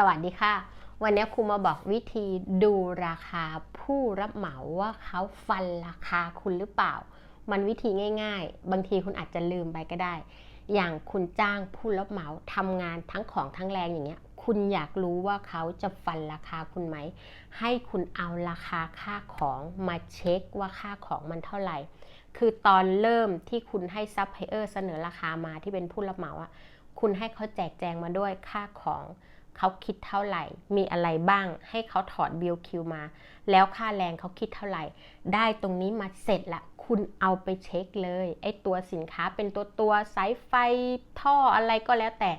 สวัสดีค่ะ วันนี้ครูมาบอกวิธีดูราคาผู้รับเหมาว่าเขาฟันราคาคุณหรือเปล่า มันวิธีง่าย ๆ บางทีคุณอาจจะลืมไปก็ได้ อย่างคุณจ้างผู้รับเหมาทำงานทั้งของทั้งแรงอย่างเงี้ย คุณอยากรู้ว่าเขาจะฟันราคาคุณไหม ให้คุณเอาราคาค่าของมาเช็คว่าค่าของมันเท่าไหร่ คือตอนเริ่มที่คุณให้ซัพพลายเออร์เสนอราคามาที่เป็นผู้รับเหมาอะคุณให้เขาแจกแจงมาด้วยค่าของ เขาคิดเท่าไหร่ มีอะไรบ้าง ให้เขาถอดบิลคิวมา แล้วค่าแรงเขาคิดเท่าไหร่ ได้ตรงนี้มาเสร็จละ คุณเอาไปเช็คเลย ไอ้ตัวสินค้าเป็นตัวตัวสายไฟท่ออะไรก็แล้วแต่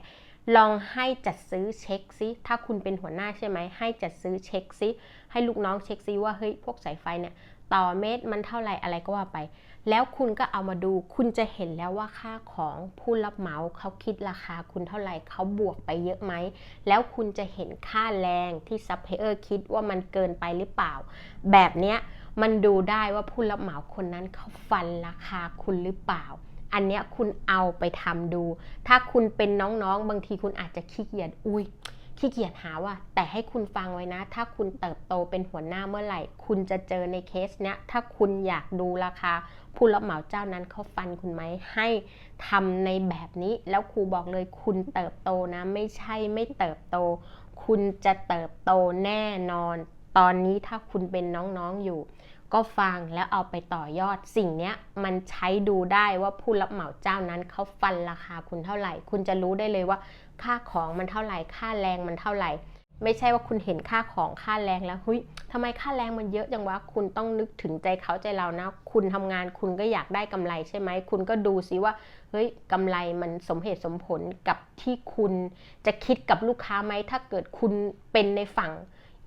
ลองให้จัดซื้อเช็คซิ ถ้าคุณเป็นหัวหน้าใช่ไหม ให้จัดซื้อเช็คซิ ให้ลูกน้องเช็คซิว่าเฮ้ยพวกสายไฟเนี่ย ต่อเมตรมันเท่าไหร่อะไรก็ว่าไป แล้วคุณก็เอามาดูคุณจะเห็นแล้วว่าค่าของผู้รับเหมาเขาคิดราคาคุณเท่าไหร่เขาบวกไปเยอะไหม แล้วคุณจะเห็นค่าแรงที่ซัพพลายเออร์คิดว่ามันเกินไปหรือเปล่า แบบเนี้ยมันดูได้ว่าผู้รับเหมาคนนั้นเขาฟันราคาคุณหรือเปล่า อันเนี้ยคุณเอาไปทำดู ถ้าคุณเป็นน้องๆ บางทีคุณอาจจะขี้เกียจอุ้ย ขี้เกียจหาว่า แต่ให้คุณฟังไว้นะ ถ้าคุณเติบโตเป็นหัวหน้าเมื่อไหร่ คุณจะเจอในเคสเนี้ย ถ้าคุณอยากดูราคาผู้รับเหมาเจ้านั้นเขาฟันคุณไหมให้ทำในแบบนี้ แล้วครูบอกเลยคุณเติบโตนะ ไม่ใช่ไม่เติบโต คุณจะเติบโตแน่นอน ตอนนี้ถ้าคุณเป็นน้องๆอยู่ ก็ฟังแล้วเอาไปต่อยอดสิ่งนี้มันใช้ดูได้ว่าผู้รับเหมาเจ้านั้นเขาฟันราคาคุณเท่าไหร่ คุณจะรู้ได้เลยว่า ค่าของมันเท่าไหร่ ค่าแรงมันเท่าไหร่ ไม่ใช่ว่าคุณเห็นค่าของค่าแรงแล้วเฮ้ยทำไมค่าแรงมันเยอะจังวะคุณต้องนึกถึงใจเขาใจเรานะ คุณทำงานคุณก็อยากได้กำไรใช่ไหมคุณก็ดูซิว่าเฮ้ยกำไรมันสมเหตุสมผลกับที่คุณจะคิดกับลูกค้าไหมถ้าเกิดคุณเป็นในฝั่ง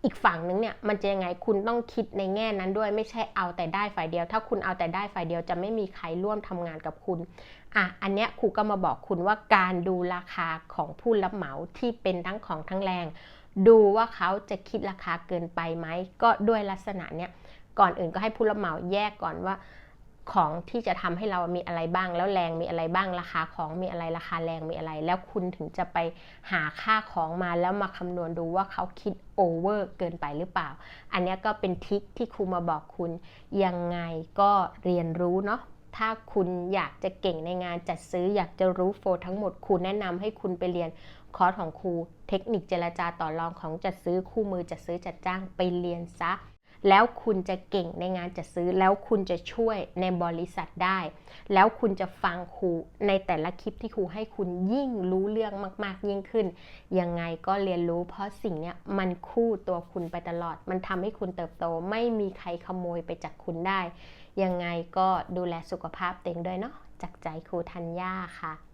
อีกฝั่งนึงเนี่ยมันจะยังไงคุณต้องคิดในแง่นั้นด้วยไม่ใช่เอาแต่ได้ฝ่ายเดียว ถ้าคุณเอาแต่ได้ฝ่ายเดียวจะไม่มีใครร่วมทำงานกับคุณอะอันเนี้ยครูก็มาบอกคุณว่าการดูราคาของผู้รับเหมาที่เป็นทั้งของทั้งแรง ดูว่าเขาจะคิดราคาเกินไปไหมก็ด้วยลักษณะเนี้ยก่อนอื่นก็ให้ผู้รับเหมาแยกก่อนว่า ของที่จะทำให้เรามีอะไรบ้าง แล้วแรงมีอะไรบ้างราคาของมีอะไรราคาแรงมีอะไร แล้วคุณถึงจะไปหาค่าของมาแล้วมาคำนวณดูว่าเขาคิดโอเวอร์เกินไปหรือเปล่า อันนี้ก็เป็นทิคที่ครูมาบอกคุณยังไงก็เรียนรู้เนาะถ้าคุณอยากจะเก่งในงานจัดซื้ออยากจะรู้โฟทั้งหมดครูแนะนำให้คุณไปเรียนคอร์สของครูเทคนิคเจรจาต่อรองของจัดซื้อคู่มือจัดซื้อจัดจ้างไปเรียนซะ แล้วคุณจะเก่งในงานจัดซื้อ แล้วคุณจะช่วยในบริษัทได้ แล้วคุณจะฟังครูในแต่ละคลิปที่ครูให้คุณยิ่งรู้เรื่องมาก ๆ ยิ่งขึ้น ยังไงก็เรียนรู้ เพราะสิ่งนี้มันคู่ตัวคุณไปตลอด มันทำให้คุณเติบโตไม่มีใครขโมยไปจากคุณได้ ยังไงก็ดูแลสุขภาพตัวเองด้วยเนาะจากใจครูธัญญาค่ะ